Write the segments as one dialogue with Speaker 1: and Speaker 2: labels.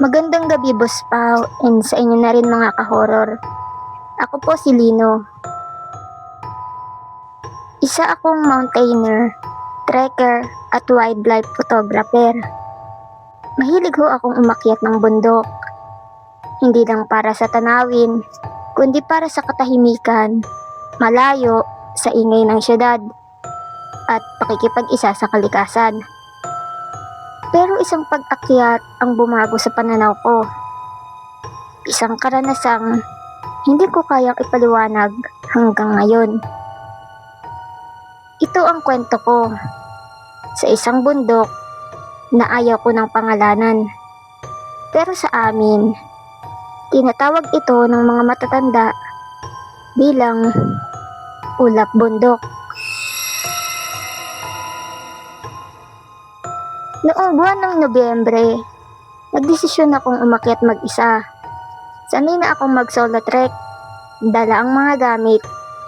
Speaker 1: Magandang gabi, Boss Pao, and sa inyo na rin mga ka-horror. Ako po si Lino. Isa akong mountaineer, trekker, at wildlife photographer. Mahilig ho akong umakyat ng bundok. Hindi lang para sa tanawin, kundi para sa katahimikan, malayo sa ingay ng syudad, at pakikipag-isa sa kalikasan. Pero isang pag-akyat ang bumago sa pananaw ko. Isang karanasang hindi ko kayang ipaliwanag hanggang ngayon. Ito ang kwento ko sa isang bundok na ayaw ko ng pangalanan. Pero sa amin, tinatawag ito ng mga matatanda bilang ulap bundok. Noong buwan ng Nobyembre, nagdesisyon akong umakyat mag-isa. Sanay na akong mag-solo trek. Dala ang mga gamit,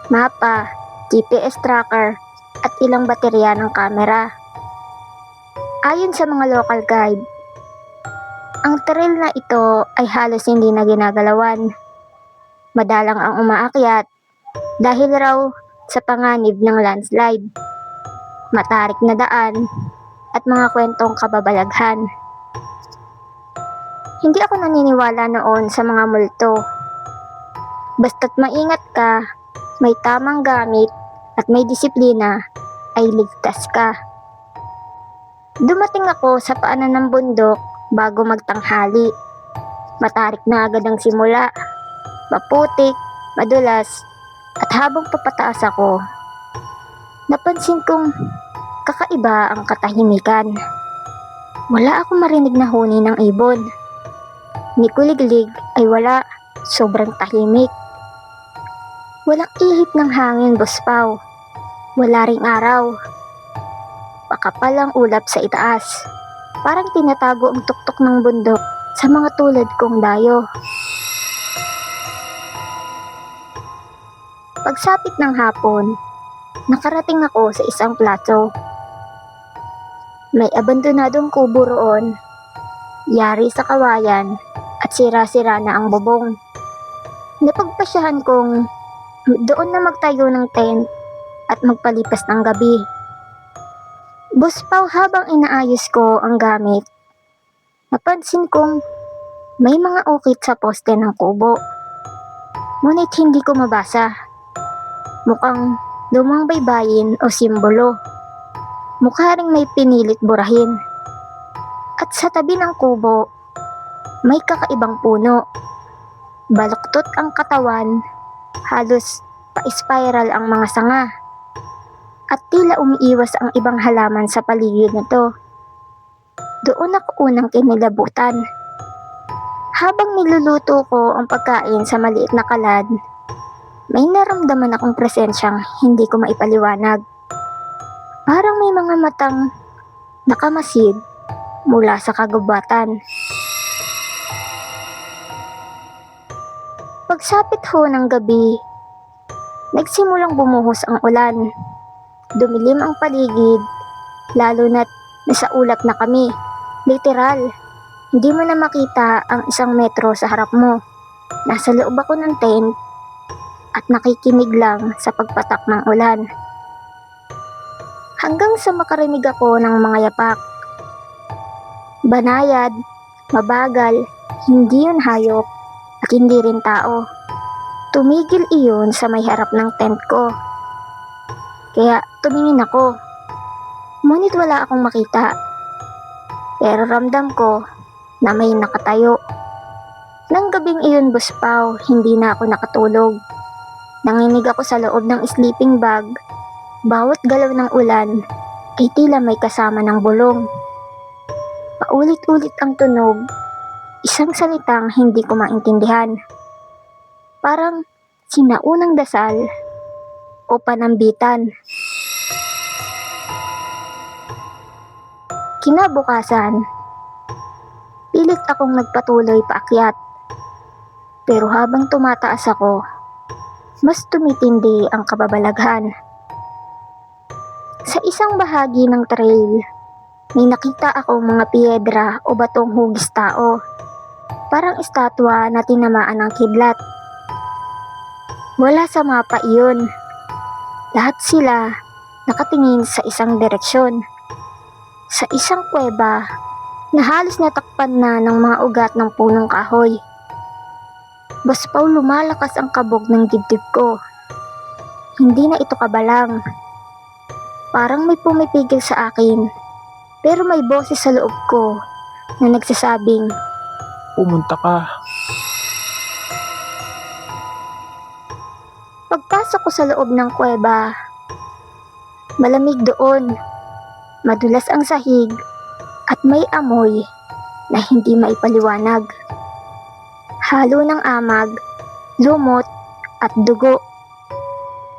Speaker 1: mapa, GPS tracker, at ilang baterya ng kamera. Ayon sa mga local guide, ang trail na ito ay halos hindi na ginagalawan. Madalang ang umaakyat dahil raw sa panganib ng landslide. Matarik na daan at mga kwentong kababalaghan. Hindi ako naniniwala noon sa mga multo. Basta't maingat ka, may tamang gamit, at may disiplina, ay ligtas ka. Dumating ako sa paanan ng bundok bago magtanghali. Matarik na agad ang simula. Maputik, madulas, at habang papataas ako, napansin kong kakaiba ang katahimikan. Wala akong marinig na huni ng ibon. Ni kuliglig ay wala, sobrang tahimik. Walang ihip ng hangin, Boss Pao. Wala ring araw. Pakapal ang ulap sa itaas. Parang tinatago ang tuktok ng bundok sa mga tulad kong dayo. Pagsapit ng hapon, nakarating ako sa isang plato. May abandonadong kubo roon, yari sa kawayan at sira-sira na ang bubong. Napagpasyahan kong doon na magtayo ng tent at magpalipas ng gabi. Buspaw habang inaayos ko ang gamit, napansin kong may mga ukit sa poste ng kubo. Ngunit hindi ko mabasa. Mukhang lumang baybayin o simbolo. Mukha ring may pinilit burahin. At sa tabi ng kubo, may kakaibang puno. Baluktot ang katawan, halos pa-spiral ang mga sanga. At tila umiiwas ang ibang halaman sa paligid nito. Doon ako unang kinilabutan. Habang niluluto ko ang pagkain sa maliit na kalad, may naramdaman akong presensyang hindi ko maipaliwanag. Parang may mga matang nakamasid mula sa kagubatan. Pagsapit ho ng gabi, nagsimulang bumuhos ang ulan. Dumilim ang paligid, lalo na't nasa ulap na kami. Literal, hindi mo na makita ang isang metro sa harap mo. Nasa loob ako ng tent at nakikinig lang sa pagpatak ng ulan. Hanggang sa makarinig ako ng mga yapak. Banayad, mabagal, hindi yun hayop at hindi rin tao. Tumigil iyon sa may harap ng tent ko. Kaya tumingin ako. Ngunit wala akong makita. Pero ramdam ko na may nakatayo. Nang gabing iyon, Buspaw, hindi na ako nakatulog. Nanginig ako sa loob ng sleeping bag. Bawat galaw ng ulan ay tila may kasama ng bulong. Paulit-ulit ang tunog, isang salitang hindi ko maintindihan. Parang sinaunang dasal o panambitan. Kinabukasan, pilit akong nagpatuloy paakyat. Pero habang tumataas ako, mas tumitindi ang kababalaghan. Sa isang bahagi ng trail, may nakita akong mga piedra o batong hugis tao. Parang estatwa na tinamaan ng kidlat. Wala sa mapa iyon. Lahat sila nakatingin sa isang direksyon. Sa isang kuweba na halos natakpan na ng mga ugat ng punong kahoy. Boss Paul, lumalakas ang kabog ng dibdib ko. Hindi na ito kabalang. Parang may pumipigil sa akin. Pero may boses sa loob ko na nagsasabing,
Speaker 2: Pumunta ka.
Speaker 1: Pagpasok ko sa loob ng kuweba, malamig doon, madulas ang sahig, at may amoy na hindi maipaliwanag. Halo ng amag, lumot, at dugo.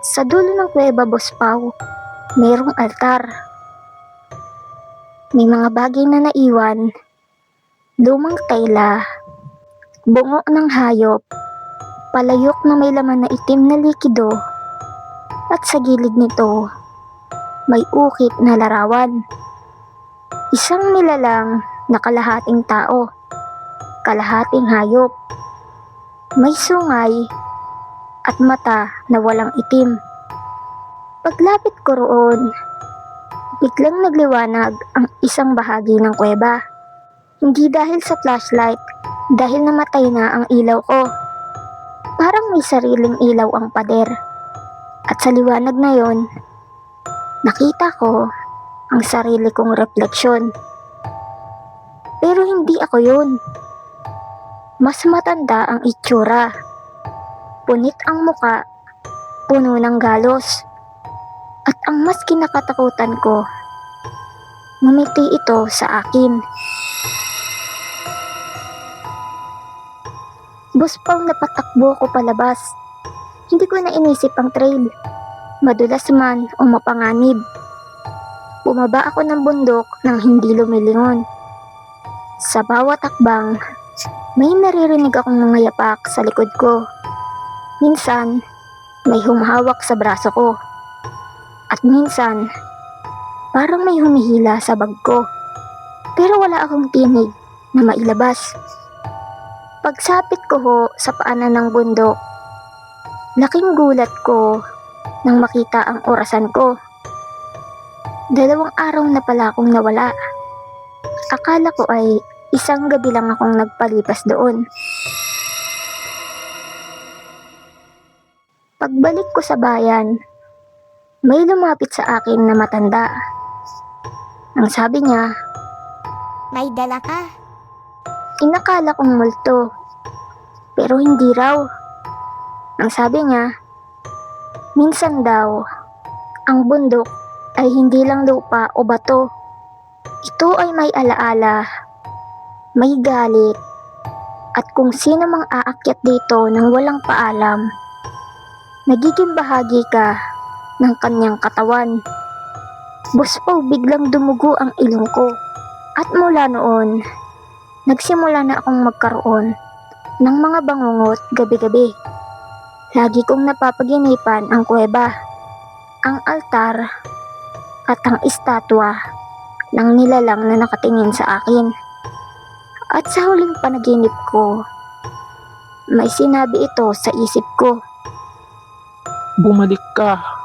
Speaker 1: Sa dulo ng kuweba, Boss Pau, mayroong altar. May mga bagay na naiwan, lumang tela, bungo ng hayop, palayok na may laman na itim na likido at sa gilid nito may ukit na larawan. Isang nilalang na kalahating tao, kalahating hayop. May sungay at mata na walang itim. Paglapit ko roon, biglang nagliwanag ang isang bahagi ng kuweba. Hindi dahil sa flashlight, dahil namatay na ang ilaw ko. Parang may sariling ilaw ang pader. At sa liwanag na yon, nakita ko ang sarili kong refleksyon. Pero hindi ako yun. Mas matanda ang itsura. Punit ang muka, puno ng galos. At ang mas kinakatakutan ko, ngumiti ito sa akin. Bus pang napatakbo ko palabas. Hindi ko na inisip ang trail. Madulas man o mapanganib. Bumaba ako ng bundok nang hindi lumilingon. Sa bawat akbang, may naririnig akong mga yapak sa likod ko. Minsan, may humahawak sa braso ko. Minsan, parang may humihila sa bag ko. Pero wala akong tinig na mailabas. Pagsapit ko ho sa paanan ng bundok, laking gulat ko nang makita ang orasan ko. Dalawang araw na pala akong nawala. Akala ko ay isang gabi lang akong nagpalipas doon. Pagbalik ko sa bayan, may lumapit sa akin na matanda. Ang sabi niya,
Speaker 3: May dala ka.
Speaker 1: Inakala kong multo. Pero hindi raw. Ang sabi niya, minsan daw, ang bundok ay hindi lang lupa o bato. Ito ay may alaala, may galit, at kung sino mang aakyat dito nang walang paalam, nagiging bahagi ka ng kanyang katawan. Buspaw biglang dumugo ang ilong ko. At mula noon, nagsimula na akong magkaroon ng mga bangungot gabi-gabi. Lagi kong napapaginipan ang kuweba, ang altar, at ang estatwa ng nilalang na nakatingin sa akin. At sa huling panaginip ko, may sinabi ito sa isip ko.
Speaker 2: Bumalik ka.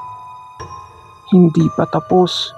Speaker 2: Hindi pa tapos.